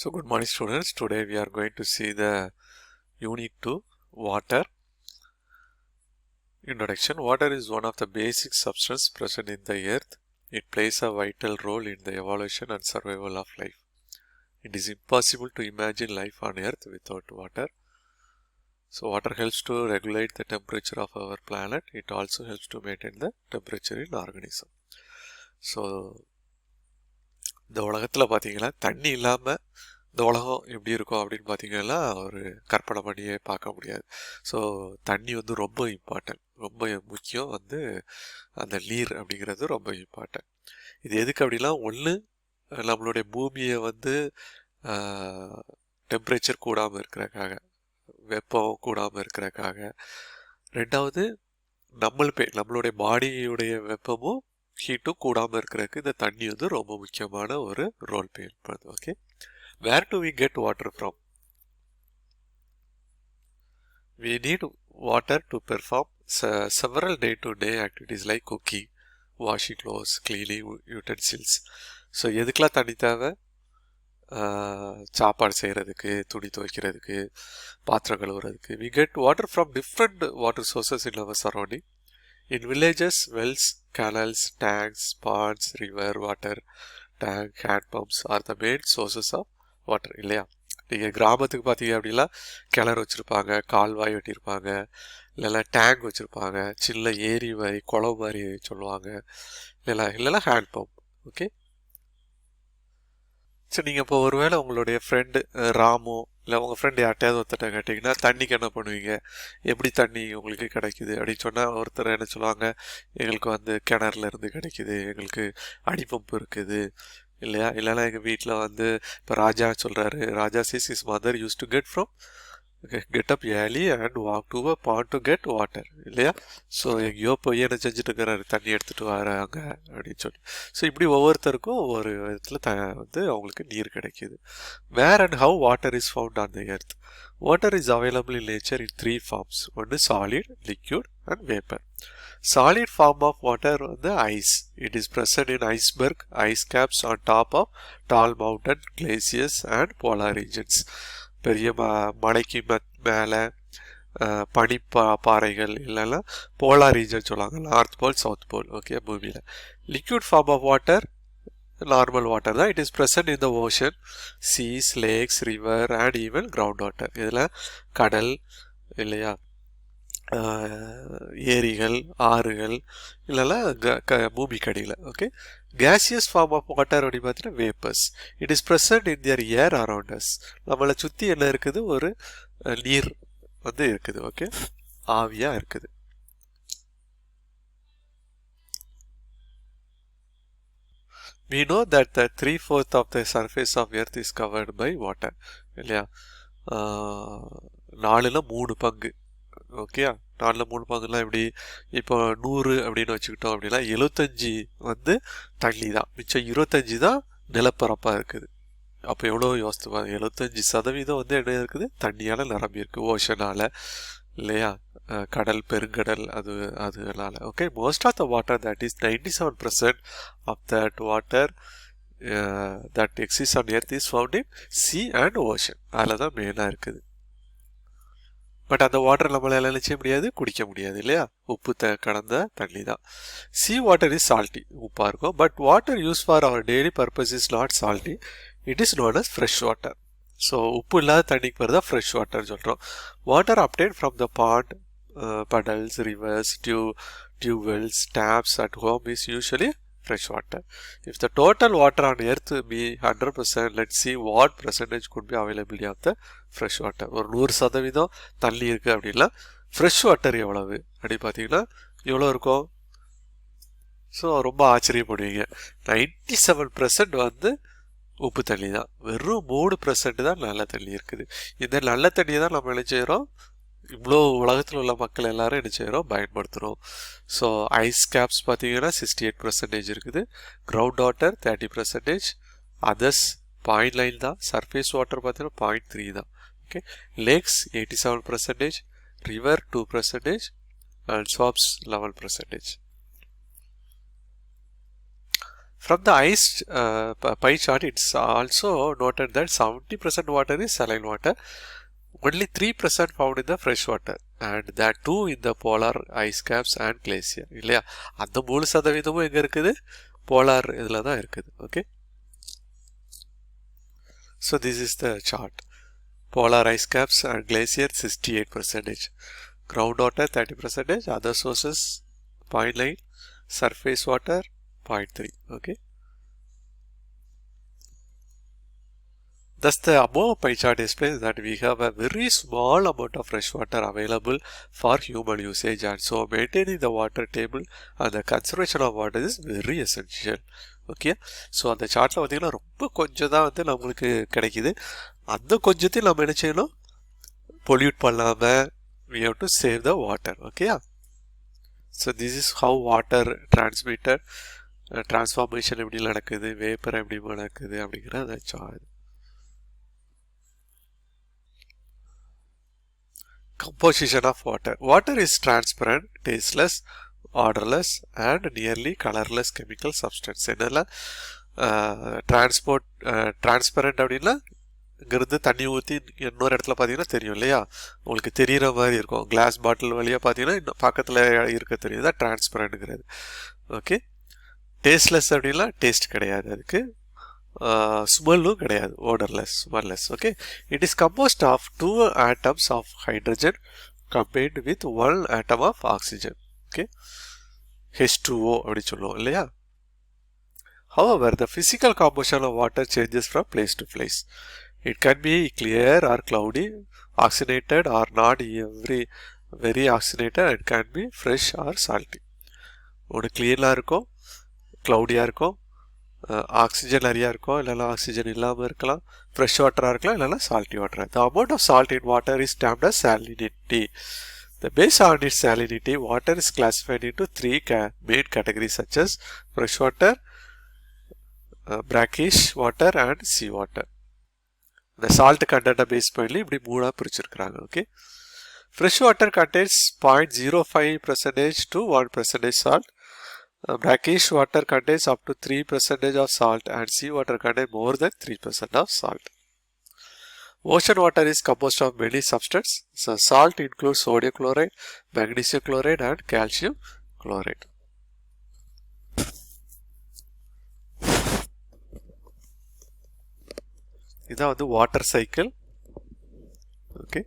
So good morning students. Today we are going to see the unit 2 water. Introduction. Water is one of the basic substance present in the earth. It plays a vital role in the evolution and survival of life. It is impossible to imagine life on earth without water. So water helps to regulate the temperature of our planet. It also helps to maintain the temperature in organism. So இந்த உலகத்தில் பார்த்தீங்கன்னா தண்ணி இல்லாமல் இந்த உலகம் எப்படி இருக்கும் அப்படின்னு பார்த்தீங்கன்னா ஒரு கற்பனை பண்ணியே பார்க்க முடியாது. ஸோ தண்ணி வந்து ரொம்ப இம்பார்ட்டன்ட் ரொம்ப முக்கியம் வந்து அந்த நீர் அப்படிங்கிறது ரொம்ப இம்பார்ட்டன்ட் இது எதுக்கு அப்படின்னா ஒன்று நம்மளுடைய பூமியை வந்து டெம்பரேச்சர் கூடாமல் இருக்கிறக்காக வெப்பம் கூடாமல் இருக்கிறக்காக ரெண்டாவது நம்மளுமே நம்மளுடைய பாடியுடைய வெப்பமும் ஹீட்டும் கூடாமல் இருக்கிறதுக்கு இந்த தண்ணி வந்து ரொம்ப முக்கியமான ஒரு ரோல் பிளே பண்ணுது. Okay where do we get water from we need water to perform several day to day activities like cooking washing clothes cleaning utensils so எதுக்கெலாம் தண்ணி தேவை? சாப்பாடு செய்கிறதுக்கு துணி துவைக்கிறதுக்கு பாத்திரம் கழுவுறதுக்கு. We get water from different water sources in our surrounding In villages, wells, canals, tanks, ponds, river, water, tank, hand pumps are the main sources of water இல்லையா? நீங்கள் கிராமத்துக்கு பார்த்தீங்க அப்படின்னா கிணறு வச்சுருப்பாங்க கால்வாய் வெட்டியிருப்பாங்க இல்லைன்னா டேங்க் வச்சுருப்பாங்க சின்ன ஏரி மாதிரி குளம் மாதிரி சொல்லுவாங்க இல்லைனா இல்லைனா ஹேண்ட் பம்ப் ஓகே சரி நீங்கள் இப்போ ஒருவேளை உங்களுடைய ஃப்ரெண்டு ராமு இல்லை உங்கள் ஃப்ரெண்டு யார்ட்டையாவது ஒருத்தட்ட கேட்டிங்கன்னா தண்ணிக்கு என்ன பண்ணுவீங்க? எப்படி தண்ணி உங்களுக்கு கிடைக்குது? அப்படின்னு சொன்னால் ஒருத்தர் என்ன சொல்லுவாங்க எங்களுக்கு வந்து கிணறுல இருந்து கிடைக்குது எங்களுக்கு அடிப்பம்பு இருக்குது இல்லையா? இல்லைன்னா எங்கள் வீட்டில் வந்து இப்போ ராஜா சொல்கிறாரு Raja sis is mother used to get from get up early and walk to a pond to get water இல்லையா? ஸோ எங்கேயோ போய் என்ன செஞ்சுட்டு இருக்கிறாரு தண்ணி எடுத்துகிட்டு வராங்க அப்படின்னு சொல்லி. ஸோ இப்படி ஒவ்வொருத்தருக்கும் ஒவ்வொரு விதத்தில் த வந்து அவங்களுக்கு நீர் கிடைக்கிது. Where and how water is found on the earth water is available in nature in three forms ஒன்று solid liquid and vapour solid form of water வந்து ice it is present in iceberg ice caps on top of tall mountain glaciers and polar regions பெரிய ம மலைக்கு மேலே பனி பா பாறைகள் இல்லைன்னா போலார் ரீஜன் சொல்லுவாங்க. North pole south pole okay பூமியில். Liquid form of water normal water தான். It is present in the ocean seas lakes river and even ground water இதில் கடல் இல்லையா? ஏரிகள் ஆறுகள் இல்லைன்னா க பூமி கடியில் okay gaseous form of water அப்படின்னு பார்த்தீங்கன்னா vapours it is present in their air around us நம்மளை சுற்றி என்ன இருக்குது? ஒரு நீர் வந்து இருக்குது ஓகே ஆவியாக இருக்குது. We know that the three fourth of the surface of earth is covered by water இல்லையா? நாலுல மூணு பங்கு. ஓகேயா நாலில் மூணு பங்குலாம் எப்படி இப்போ நூறு அப்படின்னு வச்சுக்கிட்டோம் அப்படின்னா எழுபத்தஞ்சி வந்து தண்ணி தான். மிச்சம் இருபத்தஞ்சி தான் நிலப்பரப்பாக இருக்குது. அப்போ எவ்வளோ யோசித்து பாருங்க எழுபத்தஞ்சி சதவீதம் வந்து என்ன இருக்குது? தண்ணியால் நிரம்பி இருக்குது ஓஷனால் இல்லையா? கடல் பெருங்கடல் அது அதனால okay most of the water that is ninety seven percent of that water that exists on earth is found in sea and ocean அதில் தான் மெயினாக இருக்குது. பட் அந்த வாட்டர் நம்மளால் என்ன செய்ய முடியாது குடிக்க முடியாது இல்லையா? உப்பு த கடந்த தண்ணி தான். சி வாட்டர் இஸ் சால்ட்டி உப்பாக இருக்கும். But water use for our daily purpose is not salty it is known as fresh water so உப்பு இல்லாத தண்ணிக்கு பேர் தான் ஃப்ரெஷ் வாட்டர் சொல்கிறோம் water obtained from the pond puddles rivers dew tubewells taps at home is usually fresh water. If the total water on earth be 100%, let's see what percentage could be availability of the fresh water. ஒரு நூறு சதவீதம் தண்ணி இருக்குது அப்படின்னா fresh water எவ்வளவு? அப்படி பார்த்தீங்கன்னா எவ்வளோ இருக்கும்? ஸோ ரொம்ப ஆச்சரியப்படுவீங்க. நைன்டி செவன் பர்சன்ட் வந்து உப்பு தண்ணி தான். வெறும் மூணு பர்சன்ட் தான் நல்ல தண்ணி இருக்குது. இந்த நல்ல தண்ணியை தான் நம்ம என்ன செய்கிறோம் இவ்வளோ உலகத்தில் உள்ள மக்கள் எல்லாரும் என்ன செய்கிறோம் பயன்படுத்துகிறோம் ஸோ ஐஸ் கேப்ஸ் பார்த்தீங்கன்னா சிக்ஸ்டி எயிட் பர்சன்டேஜ் இருக்குது. Ground water thirty percentage others point nine தான். சர்ஃபேஸ் வாட்டர் பார்த்தீங்கன்னா பாயிண்ட் த்ரீ தான். Okay lakes eighty seven percentage river two percentage and swamps eleven percentage From the ice uh, pie chart, it's also noted that 70% water is saline water, only 3% found in the fresh water, and that too in the polar ice caps and glacier. இல்லையா அந்த மூணு சதவீதமும் எங்க இருக்குது polar இதில் தான் இருக்குது okay so this is the chart polar ice caps and glacier 68 percentage groundwater 30 percentage other sources 0.9 surface water 0.3 okay Thus, the above pie chart explains that we have a very small amount of fresh water available for human usage, and so maintaining the water table and the conservation of water is very essential. Okay so அந்த சார்ட்டில் பார்த்தீங்கன்னா ரொம்ப கொஞ்சம் தான் வந்து நம்மளுக்கு கிடைக்குது அந்த கொஞ்சத்தையும் நம்ம என்ன செய்யணும் பொல்யூட் பண்ணாமல் we have to save the water ஓகேயா so this is how water transmitter transformation எப்படி நடக்குது வேப்பர் எப்படி நடக்குது அப்படிங்கிற அந்த chart composition of water. Water is transparent, tasteless, odorless and nearly colorless chemical substance. என்னெல்லாம் டிரான்ஸ்போர்ட் டிரான்ஸ்பரண்ட் அப்படின்னா இங்கிருந்து தண்ணி ஊற்றி இன்னொரு இடத்துல பார்த்தீங்கன்னா தெரியும் இல்லையா? உங்களுக்கு தெரிகிற மாதிரி இருக்கும். கிளாஸ் பாட்டில் வழியாக பார்த்தீங்கன்னா இன்னும் பக்கத்தில் இருக்க தெரியும். தான் டிரான்ஸ்பரண்ட்டுங்கிறது ஓகே டேஸ்ட்லெஸ் அப்படின்னா டேஸ்ட் கிடையாது அதுக்கு. ஸ்மெல்லும் கிடையாது odourless smelless okay it is composed of two atoms of hydrogen combined with one atom of oxygen okay H two O அப்படி சொல்லுவோம் இல்லையா However, the physical composition of water changes from place to place. It can be clear or cloudy, oxygenated or not every very oxygenated. It can be fresh or salty. ஒன்று கிளியராக இருக்கும் க்ளவுடியாக இருக்கும் oxygen நிறையா இருக்கும் இல்லைனா ஆக்சிஜன் இல்லாமல் இருக்கலாம் fresh வாட்டராக இருக்கலாம் இல்லைனா salty water the amount of salt in water is termed as salinity. The based on its salinity, water is classified into three ca- main categories such as fresh water, uh, brackish water and sea water. இந்த salt கண்டென்ட்டை base பண்ணி இப்படி மூணாக பிரிச்சிருக்கிறாங்க okay fresh water contains point zero five percentage to one percentage salt brackish water contains up to 3% of salt and sea water contains more than 3% of salt. Ocean water is composed of many substances. So salt includes sodium chloride, magnesium chloride and calcium chloride. இதான் வந்து water cycle okay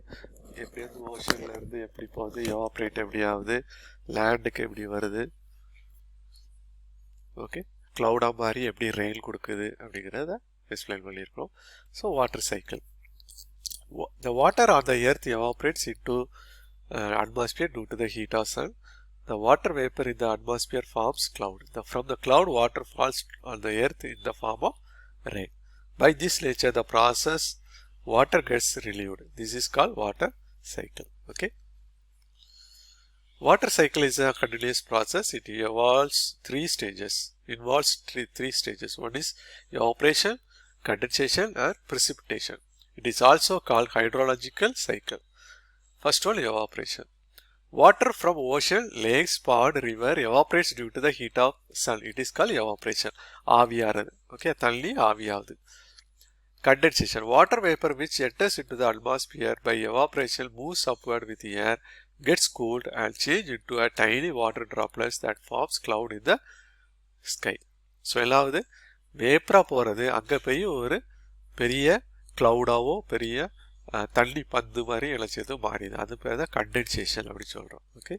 எப்படி வந்து ஓஷன்ல இருந்து எப்படி போகுது evaporate எப்படி ஆகுது லேண்டுக்கு எப்படி வருது ஓகே க்ளவுடாக மாதிரி எப்படி ரெயில் கொடுக்குது அப்படிங்கிறத எக்ஸ்பிளைன் பண்ணியிருக்கோம் so water cycle the water on the earth evaporates into uh, atmosphere due to the heat of sun the water vapor in the atmosphere forms cloud the, from the cloud water falls on the earth in the form of rain by this nature the process water gets relieved this is called water cycle okay Water cycle is a continuous process. It evolves three stages. Involves three, three stages. One is evaporation, condensation, and precipitation. It is also called hydrological cycle. First one, evaporation. Water from ocean, lakes, pond, river evaporates due to the heat of sun. It is called evaporation. ஆவியாறது okay தள்ளி ஆவியாகுது condensation water vapor which enters into the atmosphere by evaporation moves upward with the air gets cooled and change into a tiny water droplets that forms cloud in the sky. So எல்லாவது வேப்பராக போகிறது அங்கே போய் ஒரு பெரிய க்ளவுடாவோ பெரிய தண்ணி பந்து மாதிரி இழைச்சது மாறிது அது பேர் தான் கண்டென்சேஷன் அப்படி சொல்கிறோம் okay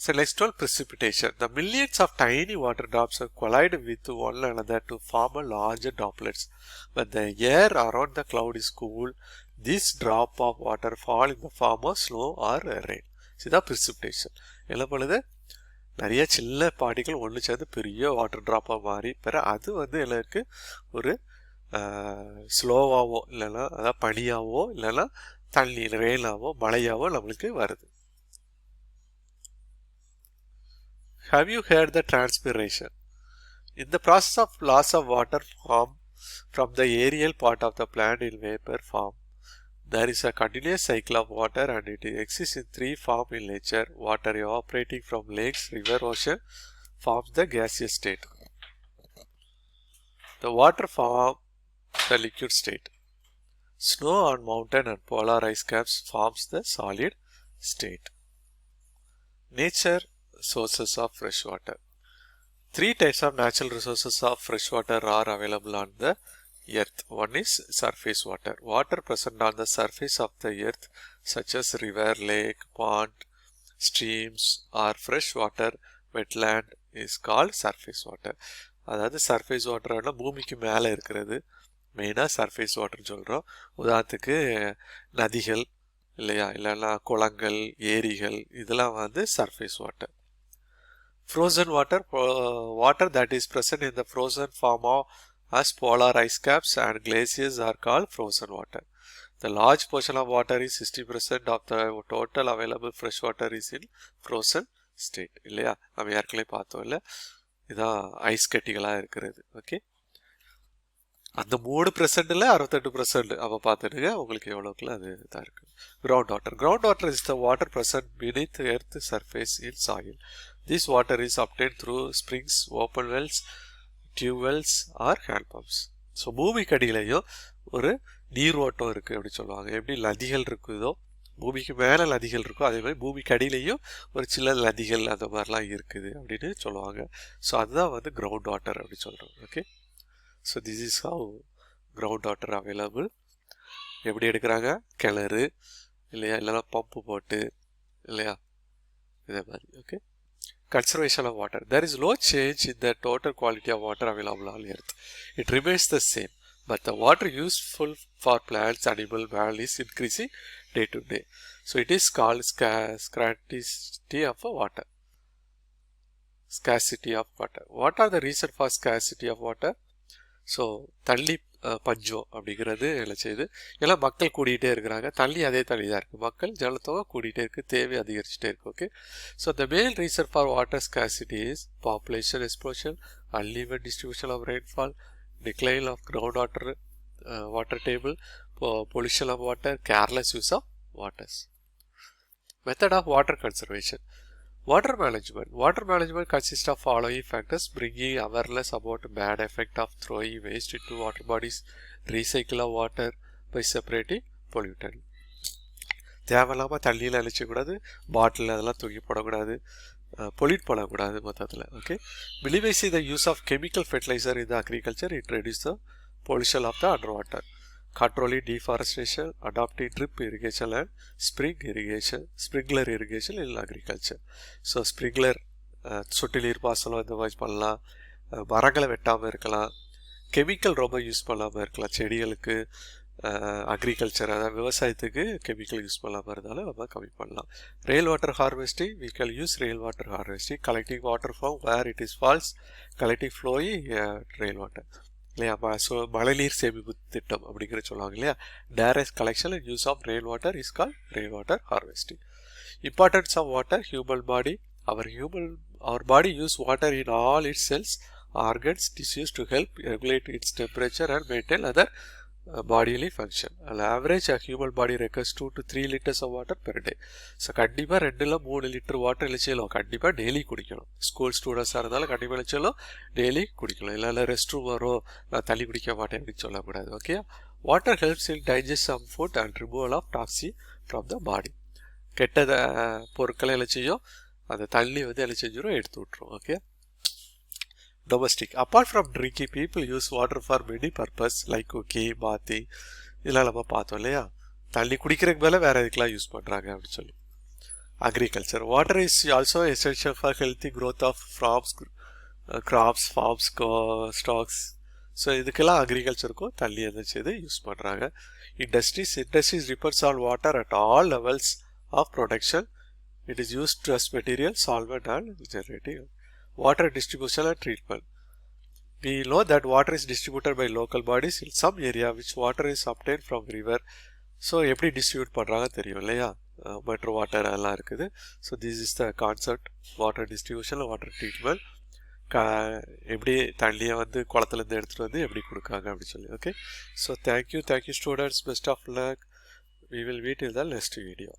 Celestial precipitation. The millions of tiny water drops collide with one another to form a larger droplets. When the air around the cloud is cool, this drop of water fall in the form of snow or rain. இதுதான் precipitation. என்ன பண்ணுது நிறைய சின்ன பார்ட்டிகள் ஒன்று சேர்ந்து பெரிய water ட்ராப்பாக மாறி பிற அது வந்து எனக்கு ஒரு ஸ்லோவாகவோ இல்லைன்னா அதாவது பனியாகவோ இல்லைன்னா தண்ணி ரெயினாவோ மழையாவோ நம்மளுக்கு வருது Have you heard the transpiration? In the process of loss of water form from the aerial part of the plant in vapor form, there is a continuous cycle of water and it exists in three forms in nature. Water evaporating from lakes, river, ocean forms the gaseous state. the water form the liquid state. Snow on mountain and polar ice caps forms the solid state. Nature sources of fresh water. Three types of natural resources of fresh water are available on the earth. One is surface water. Water present on the surface of the earth such as river, lake, pond, streams or fresh water wetland is called surface water. அதாவது surface வாட்டர்னா பூமிக்கு மேலே இருக்கிறது மெயினாக surface வாட்டர்னு சொல்கிறோம் உதாரணத்துக்கு நதிகள் இல்லையா இல்லைன்னா குளங்கள் ஏரிகள் இதெல்லாம் வந்து surface water frozen water water that is present in the frozen form of as polar ice caps and glaciers are called frozen water. The large portion of water is 60% of the total available fresh water is in frozen state இல்லையா நம்ம ஏற்கனவே பார்த்தோம் இல்லை இதான் ice கட்டிகளாக இருக்கிறது okay அந்த மூணு பர்சன்டில் அறுபத்தெட்டு பர்சன்ட் அப்போ பார்த்துடுங்க உங்களுக்கு எவ்வளோக்குள்ள அது இதாக இருக்குது ground water ground water is the water present beneath earth surface in soil this water is obtained through springs open wells tubewells or hand pumps so பூமிக்கு அடியிலையும் ஒரு நீர் ஓட்டம் இருக்குது அப்படி சொல்லுவாங்க. எப்படி நதிகள் இருக்குதோ பூமிக்கு மேலே நதிகள் இருக்கோ அதே மாதிரி பூமிக்கு அடியிலையும் ஒரு சில நதிகள் அந்த மாதிரிலாம் இருக்குது அப்படின்னு சொல்லுவாங்க. ஸோ அதுதான் வந்து கிரவுண்ட் வாட்டர் அப்படின்னு சொல்கிறோம் okay So this is how ground water available எப்படி எடுக்கிறாங்க கிணறு இல்லையா இல்லைன்னா பம்பு போட்டு இல்லையா இதே மாதிரி okay conservation of water. There is no change in the total quality of water available on earth. It remains the same, but the water useful for plants, animal, man is increasing day to day. So it is called sca- scarcity of water. Scarcity of water. What are the reason for scarcity of water? So தள்ளி பஞ்சோ பஞ்சம் அப்படிங்கிறது என்ன செய்யுது எல்லாம் மக்கள் கூடிகிட்டே இருக்கிறாங்க. தள்ளி அதே தள்ளி தான் இருக்குது மக்கள் ஜனத்தொகை கூடிகிட்டே இருக்குது தேவை அதிகரிச்சுட்டே இருக்குது okay so the main reason for water scarcity is population explosion uneven distribution of rainfall decline of ground water water table pollution of water careless use of waters method of water conservation water management water management consists of following factors bringing awareness about bad effect of throwing waste into water bodies recycle of water by separating pollutant தேவையில்லாமல் தண்ணியில் அழிச்சக்கூடாது பாட்டில் அதெல்லாம் தூக்கி போடக்கூடாது pollute பண்ணக்கூடாது மொத்தத்தில் okay minimizing the use of chemical fertilizer in the agriculture it reduces the pollution of the underwater controlling காற்றோலி deforestation adopt drip irrigation and spring irrigation sprinkler irrigation இல்லை agriculture so sprinkler சொட்டு நீர் பாசனம் இந்த மாதிரி பண்ணலாம் மரங்களை வெட்டாமல் இருக்கலாம் கெமிக்கல் ரொம்ப யூஸ் பண்ணாமல் இருக்கலாம் செடிகளுக்கு அக்ரிகல்ச்சர் அதாவது விவசாயத்துக்கு கெமிக்கல் யூஸ் பண்ணாமல் இருந்தாலும் நம்ம கம்மி பண்ணலாம் rain water harvesting we can use rain water harvesting collecting water from where it is falls collecting flowing rain water இல்லையா ஸோ மழைநீர் சேமிப்பு திட்டம் அப்படிங்கிற சொல்லுவாங்க இல்லையா terrace collection and use of rain water is call rain water harvesting importance of water human body our human our body use water in all its cells organs tissues use to help regulate its temperature and maintain other uh, bodily function. on average a human body requires 2 to 3 liters of water per day. So கண்டிப்பாக ரெண்டில் மூணு litre water இழிச்சலும் கண்டிப்பாக daily குடிக்கணும். School ஸ்டூடெண்ட்ஸாக இருந்தாலும் கண்டிப்பாக இழிச்சலும் daily குடிக்கணும். இல்லை இல்லை ரெஸ்ட் ரூம் வரும். நான் தண்ணி குடிக்க மாட்டேன் அப்படின்னு சொல்லக்கூடாது. Okay water helps in digest some food and removal of toxins from the body கெட்ட பொருட்களை என்ன அந்த தண்ணி வந்து என்ன செஞ்சிடும் எடுத்து விட்ரும் okay domestic apart from drinking people use water for many purpose like cookie bathing இதெல்லாம் நம்ம பார்த்தோம் இல்லையா? தண்ணி குடிக்கிறதுக்கு மேலே வேறு இதுக்கெல்லாம் யூஸ் பண்ணுறாங்க அப்படின்னு சொல்லி. Agriculture water is also essential for healthy growth of ஃப்ராப்ஸ் crops farms stocks so இதுக்கெல்லாம் அக்ரிகல்ச்சருக்கும் தண்ணி என்ன இது யூஸ் பண்ணுறாங்க industries industries repairs all water at all levels of production it is used as material solvent and generative water distribution and treatment We know that water is distributed by local bodies in some area which water is obtained from river. So எப்படி distribute பண்ணுறாங்க தெரியும் இல்லையா? Metro water எல்லாம் இருக்குது. So this is the concept water distribution water treatment க எப்படி தண்ணியை வந்து குளத்துலேருந்து எடுத்துகிட்டு வந்து எப்படி கொடுக்காங்க அப்படின்னு சொல்லி okay so thank you thank you students best of luck we will meet in the next video